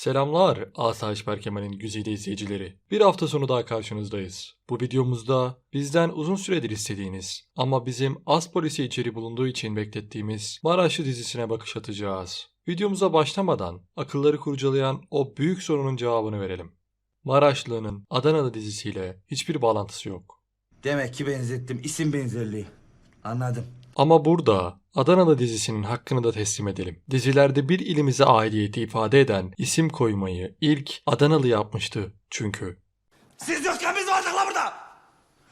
Selamlar Asayiş Berkemal'in güzide izleyicileri. Bir hafta sonu daha karşınızdayız. Bu videomuzda bizden uzun süredir istediğiniz ama bizim az polisi içeri bulunduğu için beklettiğimiz Maraşlı dizisine bakış atacağız. Videomuza başlamadan akılları kurcalayan o büyük sorunun cevabını verelim. Maraşlı'nın Adanalı dizisiyle hiçbir bağlantısı yok. Demek ki benzettim. isim benzerliği. Anladım. Ama burada Adanalı dizisinin hakkını da teslim edelim. Dizilerde bir ilimize aidiyeti ifade eden isim koymayı ilk Adanalı yapmıştı çünkü. Siz yokken biz vardık la burada.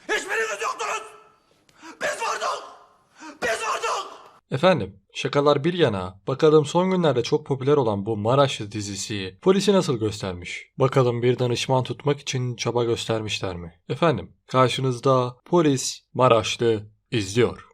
Hiçbiriniz yoktunuz. Biz vardık. Biz vardık. Efendim, şakalar bir yana, bakalım son günlerde çok popüler olan bu Maraşlı dizisi polisi nasıl göstermiş? Bakalım bir danışman tutmak için çaba göstermişler mi? Efendim, karşınızda polis Maraşlı izliyor.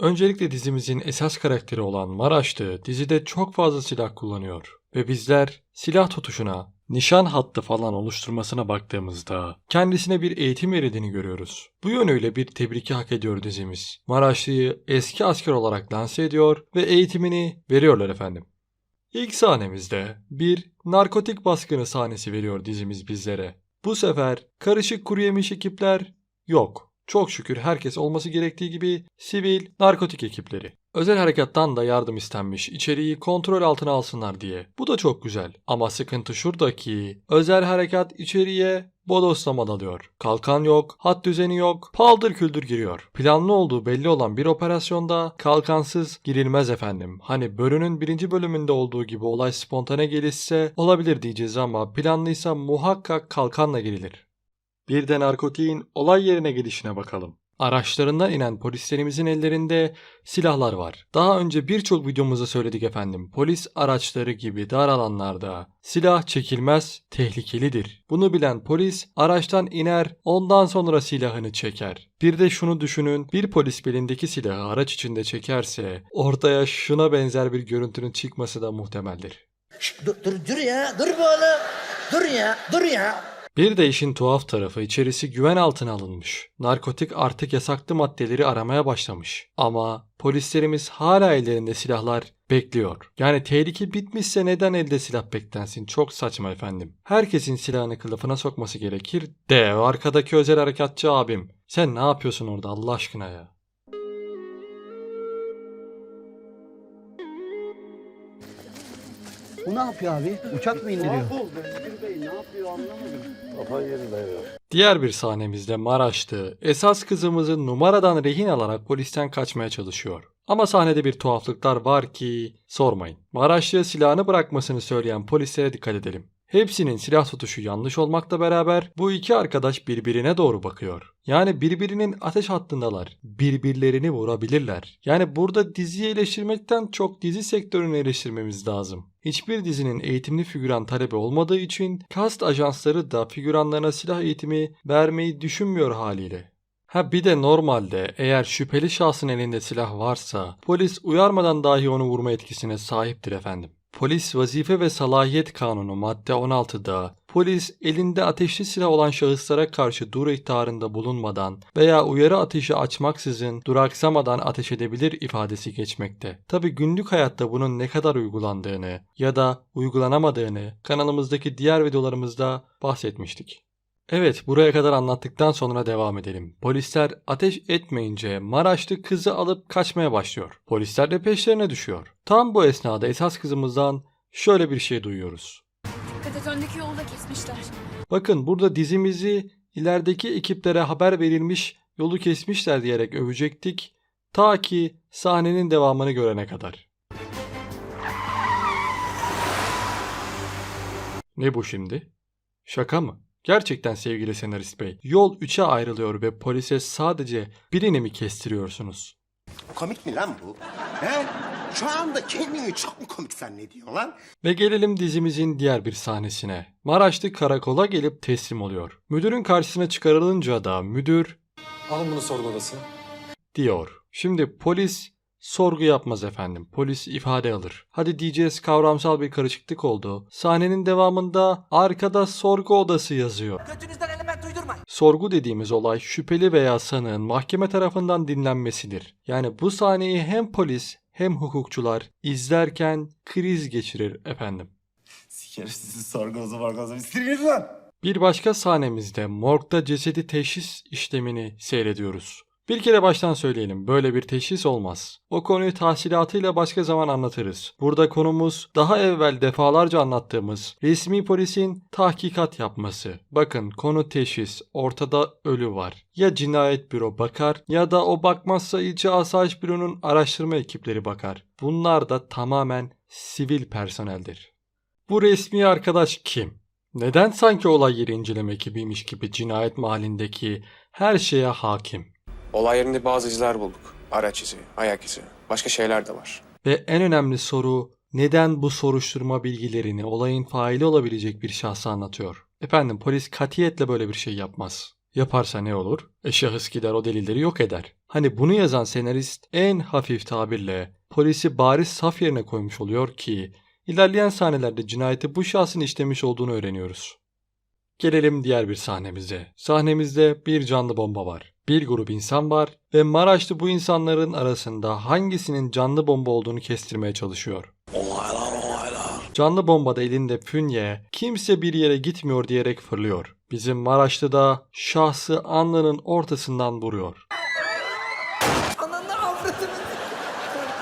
Öncelikle dizimizin esas karakteri olan Maraşlı dizide çok fazla silah kullanıyor ve bizler silah tutuşuna, nişan hattı falan oluşturmasına baktığımızda kendisine bir eğitim verildiğini görüyoruz. Bu yönüyle bir tebriki hak ediyor dizimiz. Maraşlı'yı eski asker olarak lanse ediyor ve eğitimini veriyorlar efendim. İlk sahnemizde bir narkotik baskını sahnesi veriyor dizimiz bizlere. Bu sefer karışık kuru yemiş ekipler yok. Çok şükür herkes olması gerektiği gibi sivil narkotik ekipleri. Özel harekattan da yardım istenmiş içeriği kontrol altına alsınlar diye. Bu da çok güzel. Ama sıkıntı şurada ki özel harekat içeriye bodoslama dalıyor. Kalkan yok, hat düzeni yok, paldır küldür giriyor. Planlı olduğu belli olan bir operasyonda kalkansız girilmez efendim. Hani bölünün birinci bölümünde olduğu gibi olay spontane gelişse olabilir diyeceğiz ama planlıysa muhakkak kalkanla girilir. Bir de narkotiğin olay yerine gelişine bakalım. Araçlarından inen polislerimizin ellerinde silahlar var. Daha önce birçok videomuzda söyledik efendim. Polis araçları gibi dar alanlarda silah çekilmez, tehlikelidir. Bunu bilen polis araçtan iner, ondan sonra silahını çeker. Bir de şunu düşünün, bir polis belindeki silahı araç içinde çekerse ortaya şuna benzer bir görüntünün çıkması da muhtemeldir. Şşt, dur, dur, dur ya. Dur bu oğlum. Dur ya. Dur ya. Bir de işin tuhaf tarafı içerisi güven altına alınmış. Narkotik artık yasaklı maddeleri aramaya başlamış. Ama polislerimiz hala ellerinde silahlar bekliyor. Yani tehlike bitmişse neden elde silah beklensin? Çok saçma efendim. Herkesin silahını kılıfına sokması gerekir de arkadaki özel harekatçı abim. Sen ne yapıyorsun orada Allah aşkına ya? Bu ne yapıyor abi? Uçak mı indiriyor? Diğer bir sahnemizde Maraş'tı. Esas kızımızı numaradan rehin alarak polisten kaçmaya çalışıyor. Ama sahnede bir tuhaflıklar var ki sormayın. Maraşlı'ya silahını bırakmasını söyleyen polislere dikkat edelim. Hepsinin silah tutuşu yanlış olmakla beraber bu iki arkadaş birbirine doğru bakıyor. Yani birbirinin ateş hattındalar. Birbirlerini vurabilirler. Yani burada diziyi eleştirmekten çok dizi sektörünü eleştirmemiz lazım. Hiçbir dizinin eğitimli figüran talebi olmadığı için kast ajansları da figüranlarına silah eğitimi vermeyi düşünmüyor haliyle. Ha bir de normalde eğer şüpheli şahsın elinde silah varsa polis uyarmadan dahi onu vurma etkisine sahiptir efendim. Polis Vazife ve Salahiyet Kanunu madde 16'da polis elinde ateşli silah olan şahıslara karşı dur ihtarında bulunmadan veya uyarı ateşi açmaksızın duraksamadan ateş edebilir ifadesi geçmekte. Tabi günlük hayatta bunun ne kadar uygulandığını ya da uygulanamadığını kanalımızdaki diğer videolarımızda bahsetmiştik. Evet buraya kadar anlattıktan sonra devam edelim. Polisler ateş etmeyince Maraşlı kızı alıp kaçmaya başlıyor. Polisler de peşlerine düşüyor. Tam bu esnada esas kızımızdan şöyle bir şey duyuyoruz. Katatöndeki yolu da kesmişler. Bakın burada dizimizi ilerideki ekiplere haber verilmiş yolu kesmişler diyerek övecektik. Ta ki sahnenin devamını görene kadar. Ne bu şimdi? Şaka mı? Gerçekten sevgili senarist bey. Yol 3'e ayrılıyor ve polise sadece birini mi kestiriyorsunuz? Komik mi lan bu? He? Şu anda kendini çok mu komik zannediyorsun lan? Ve gelelim dizimizin diğer bir sahnesine. Maraşlı karakola gelip teslim oluyor. Müdürün karşısına çıkarılınca da müdür Alın bunu sorgu odasına. diyor. Şimdi polis sorgu yapmaz efendim. Polis ifade alır. Hadi diyeceğiz kavramsal bir karışıklık oldu. Sahnenin devamında arkada sorgu odası yazıyor. Götünüzden element duydurmayın. Sorgu dediğimiz olay şüpheli veya sanığın mahkeme tarafından dinlenmesidir. Yani bu sahneyi hem polis hem hukukçular izlerken kriz geçirir efendim. Sikerim sizi sorgunuzu morgunuzu. Siktir lan. Bir başka sahnemizde morgda cesedi teşhis işlemini seyrediyoruz. Bir kere baştan söyleyelim böyle bir teşhis olmaz. O konuyu tahsilatıyla başka zaman anlatırız. Burada konumuz daha evvel defalarca anlattığımız resmi polisin tahkikat yapması. Bakın konu teşhis ortada ölü var. Ya cinayet büro bakar ya da o bakmazsa ilçe asayiş büronun araştırma ekipleri bakar. Bunlar da tamamen sivil personeldir. Bu resmi arkadaş kim? Neden sanki olay yeri inceleme ekibiymiş gibi cinayet mahallindeki her şeye hakim? Olay yerinde bazı izler bulduk. Araç izi, ayak izi, başka şeyler de var. Ve en önemli soru neden bu soruşturma bilgilerini olayın faili olabilecek bir şahsa anlatıyor? Efendim polis katiyetle böyle bir şey yapmaz. Yaparsa ne olur? E şahıs gider o delilleri yok eder. Hani bunu yazan senarist en hafif tabirle polisi bariz saf yerine koymuş oluyor ki ilerleyen sahnelerde cinayeti bu şahsın işlemiş olduğunu öğreniyoruz. Gelelim diğer bir sahnemize. Sahnemizde bir canlı bomba var. Bir grup insan var ve Maraşlı bu insanların arasında hangisinin canlı bomba olduğunu kestirmeye çalışıyor. Olaylar olaylar. Canlı bombada elinde fünye, kimse bir yere gitmiyor diyerek fırlıyor. Bizim Maraşlı da şahsı alnının ortasından vuruyor.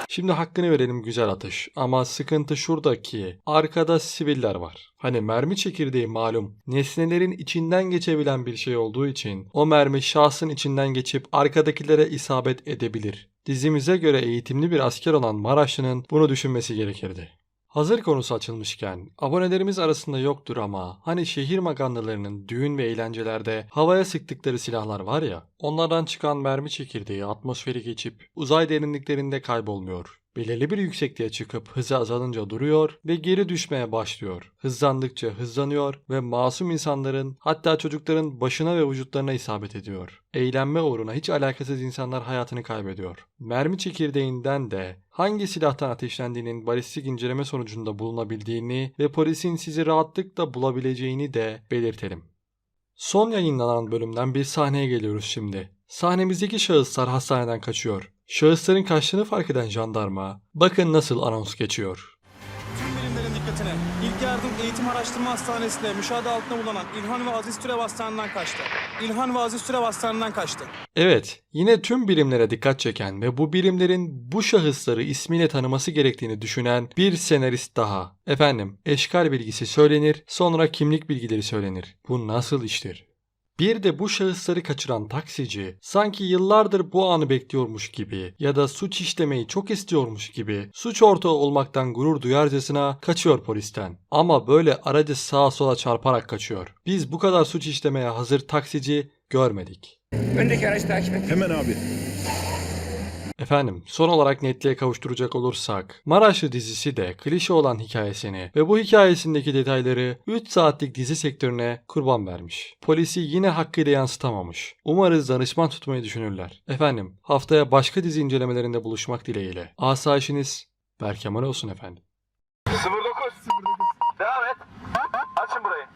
Şimdi hakkını verelim güzel atış. Ama sıkıntı şurada ki arkada siviller var. Hani mermi çekirdeği malum nesnelerin içinden geçebilen bir şey olduğu için o mermi şahsın içinden geçip arkadakilere isabet edebilir. Dizimize göre eğitimli bir asker olan Maraşlı'nın bunu düşünmesi gerekirdi. Hazır konusu açılmışken abonelerimiz arasında yoktur ama hani şehir magandalarının düğün ve eğlencelerde havaya sıktıkları silahlar var ya onlardan çıkan mermi çekirdeği atmosferi geçip uzay derinliklerinde kaybolmuyor. Belirli bir yüksekliğe çıkıp hızı azalınca duruyor ve geri düşmeye başlıyor. Hızlandıkça hızlanıyor ve masum insanların hatta çocukların başına ve vücutlarına isabet ediyor. Eğlenme uğruna hiç alakasız insanlar hayatını kaybediyor. Mermi çekirdeğinden de hangi silahtan ateşlendiğinin balistik inceleme sonucunda bulunabildiğini ve polisin sizi rahatlıkla bulabileceğini de belirtelim. Son yayınlanan bölümden bir sahneye geliyoruz şimdi. Sahnemizdeki şahıslar hastaneden kaçıyor. Şahısların kaçtığını fark eden jandarma bakın nasıl anons geçiyor. Tüm birimlerin dikkatine. İlk Yardım Eğitim Araştırma Hastanesi'nde müşahede altında bulunan İlhan ve Aziz Türev Hastanesi'nden kaçtı. İlhan ve Aziz Türev Hastanesi'nden kaçtı. Evet, yine tüm birimlere dikkat çeken ve bu birimlerin bu şahısları ismiyle tanıması gerektiğini düşünen bir senarist daha. Efendim, eşkal bilgisi söylenir, sonra kimlik bilgileri söylenir. Bu nasıl iştir? Bir de bu şahısları kaçıran taksici sanki yıllardır bu anı bekliyormuş gibi ya da suç işlemeyi çok istiyormuş gibi suç ortağı olmaktan gurur duyarcasına kaçıyor polisten. Ama böyle aracı sağa sola çarparak kaçıyor. Biz bu kadar suç işlemeye hazır taksici görmedik. Hemen abi. Efendim son olarak netliğe kavuşturacak olursak Maraşlı dizisi de klişe olan hikayesini ve bu hikayesindeki detayları 3 saatlik dizi sektörüne kurban vermiş. Polisi yine hakkıyla yansıtamamış. Umarız danışman tutmayı düşünürler. Efendim haftaya başka dizi incelemelerinde buluşmak dileğiyle. Asayişiniz Berkemal olsun efendim. 09. Devam et. Açın burayı.